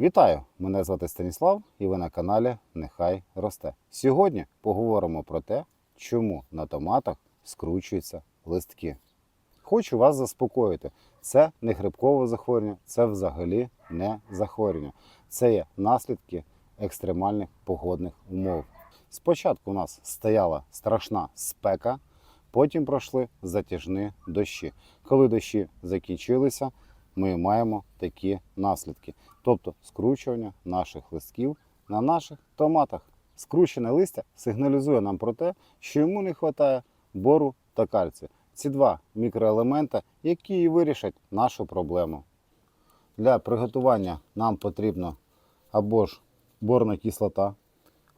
Вітаю! Мене звати Станіслав і ви на каналі Нехай Росте. Сьогодні поговоримо про те, чому на томатах скручуються листки. Хочу вас заспокоїти. Це не грибкове захворювання, це взагалі не захворювання. Це є наслідки екстремальних погодних умов. Спочатку у нас стояла страшна спека, потім пройшли затяжні дощі. Коли дощі закінчилися, ми маємо такі наслідки, тобто скручування наших листків на наших томатах. Скручене листя сигналізує нам про те, що йому не вистачає бору та кальцію. Ці два мікроелемента, які і вирішать нашу проблему. Для приготування нам потрібно або ж борна кислота,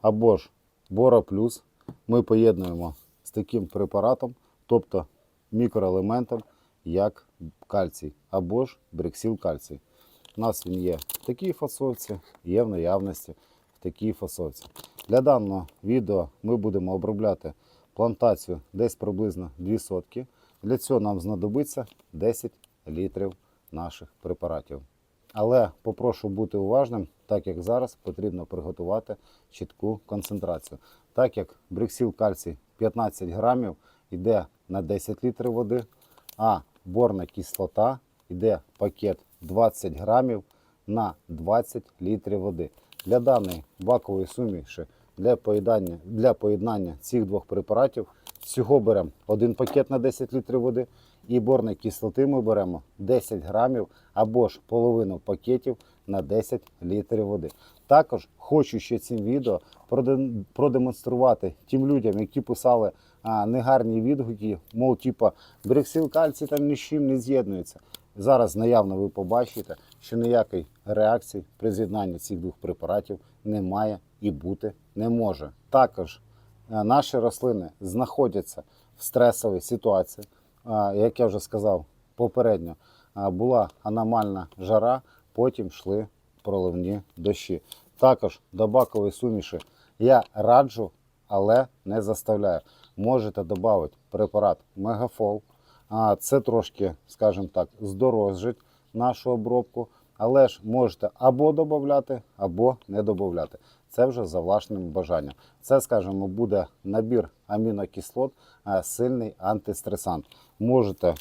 або ж бора плюс. Ми поєднуємо з таким препаратом, тобто мікроелементом, як кальцій, або ж бриксіл кальцій. У нас він є в такій фасовці, є в наявності в такій фасовці. Для даного відео ми будемо обробляти плантацію десь приблизно 2 сотки. Для цього нам знадобиться 10 літрів наших препаратів. Але попрошу бути уважним, так як зараз потрібно приготувати чітку концентрацію. Так як бриксіл кальцій 15 грамів йде на 10 літрів води, а борна кислота йде пакет 20 грамів на 20 літрів води. Для даної бакової суміші для поєднання, для поєднання цих двох препаратів всього беремо один пакет на 10 літрів води і борної кислоти ми беремо 10 грамів або ж половину пакетів на 10 літрів води. Також хочу ще цим відео продемонструвати тим людям, які писали а, негарні відгуки, мов типа бриксил кальцій там ні з чим не з'єднується. Зараз наявно ви побачите, що ніякої реакції при з'єднанні цих двох препаратів немає і бути не може. Також е, наші рослини знаходяться в стресовій ситуації. Як я вже сказав попередньо, була аномальна жара, потім йшли проливні дощі. Також до бакової суміші я раджу, але не заставляю. Можете додати препарат Мегафол. Це трошки, скажімо так, здорожить нашу обробку, але ж можете або додати, або не додати. Це вже за власним бажанням. Це, скажімо, буде набір амінокислот, сильний антистресант. Можете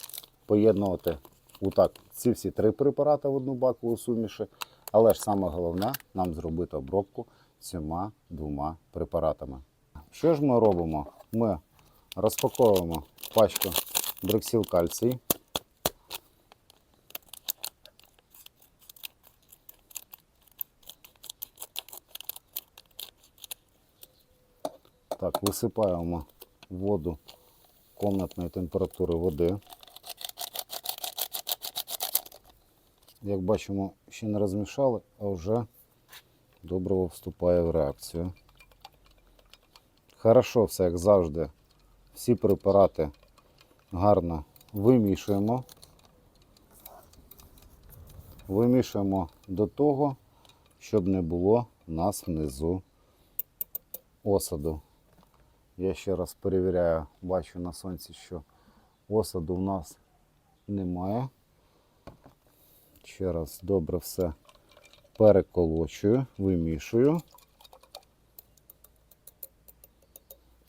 поєднувати отак ці всі три препарати в одну бакову суміші, але ж саме головне нам зробити обробку цими двома препаратами. Що ж ми робимо? Ми розпаковуємо пачку бриксіл кальцій. Так, висипаємо воду комнатної температури води. Як бачимо, ще не розмішали, а вже добриво вступає в реакцію. Хорошо все, як завжди. Всі препарати гарно вимішуємо. Вимішуємо до того, щоб не було у нас внизу осаду. Я ще раз перевіряю, бачу на сонці, що осаду в нас немає. Ще раз добре все переколочую, вимішую.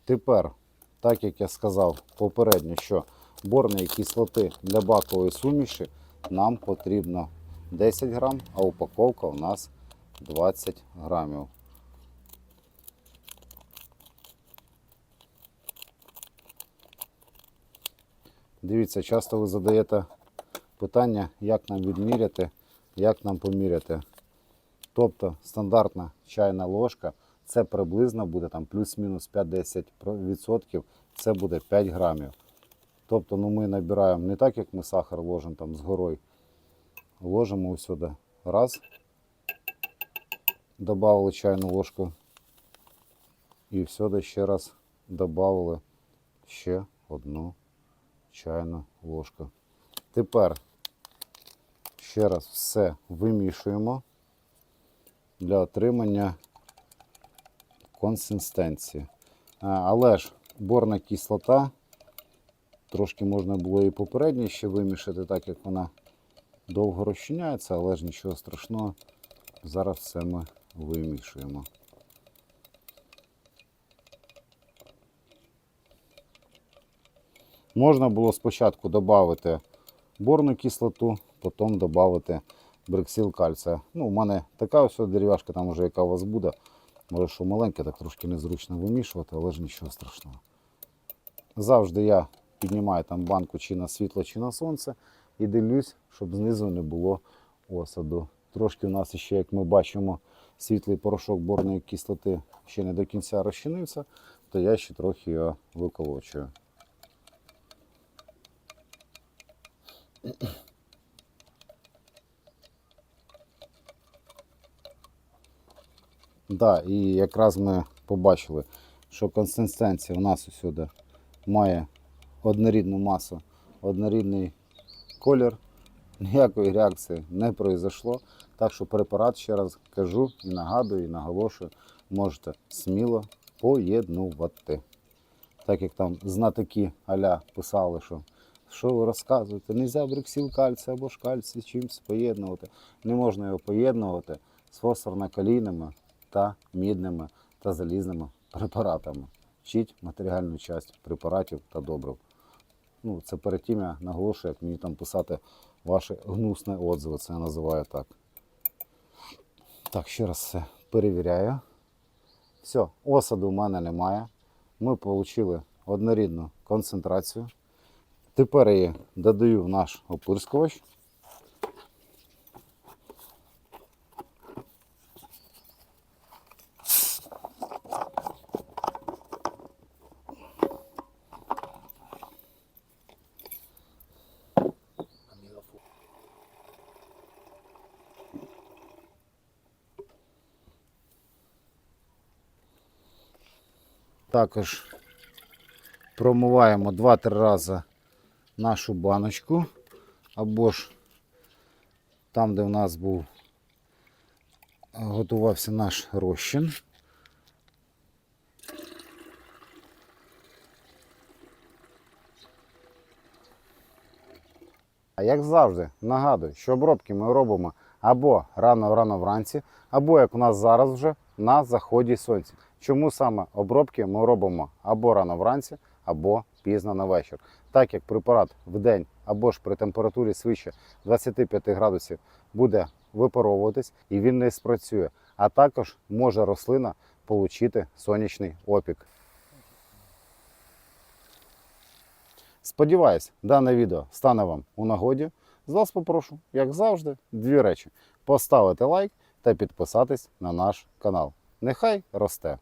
Тепер, так як я сказав попередньо, що борної кислоти для бакової суміші нам потрібно 10 грам, а упаковка у нас 20 грамів. Дивіться, часто ви задаєте питання, як нам відміряти, як нам поміряти. Тобто стандартна чайна ложка це приблизно буде там плюс-мінус 5-10%, це буде 5 грамів. Тобто ну, ми набираємо не так, як ми сахар ложимо там з горою. Ложимо сюди. Раз. Добавили чайну ложку. І сюди ще раз додали ще одну чайну ложку. Тепер ще раз все вимішуємо для отримання консистенції. Але ж борна кислота, трошки можна було і попередньо ще вимішати, так як вона довго розчиняється, але ж нічого страшного. Зараз все ми вимішуємо. Можна було спочатку додати борну кислоту, потім додати бриксіл кальція. Ну, у мене така ось дерев'яшка, там уже яка у вас буде. Може, що маленьке, так трошки незручно вимішувати, але ж нічого страшного. Завжди я піднімаю там банку чи на світло, чи на сонце і дивлюсь, щоб знизу не було осаду. Трошки у нас ще, як ми бачимо, світлий порошок борної кислоти ще не до кінця розчинився, то я ще трохи його виколочую. Да, і якраз ми побачили, що консистенція у нас усюди має однорідну масу, однорідний колір. Ніякої реакції не пройшло. Так що препарат, ще раз кажу і нагадую, і наголошую, можете сміло поєднувати. Так як там знатоки аля писали, що що ви розказуєте, не можна бриксіл кальцій або ж кальцій чимось поєднувати. Не можна його поєднувати з фосфорно-калійними та мідними та залізними препаратами. Вчіть матеріальну частину препаратів та добрив. Ну, це перед тим я наголошую, як мені там писати ваші гнусні отзиви, це я називаю так. Так, ще раз все перевіряю. Все, осаду в мене немає. Ми отримали однорідну концентрацію. Тепер я її додаю в наш опирскувач. Також промиваємо 2-3 рази нашу баночку. Або ж там, де в нас був готувався наш розчин. А як завжди, нагадую, що обробки ми робимо або рано-рано вранці, або як у нас зараз вже на заході сонця. Чому саме обробки ми робимо або рано вранці, або пізно на вечір. Так як препарат в день або ж при температурі свище 25 градусів буде випаровуватись і він не спрацює. А також може рослина отримати сонячний опік. Сподіваюсь, дане відео стане вам у нагоді. З вас попрошу, як завжди, дві речі: поставити лайк та підписатись на наш канал. Нехай росте!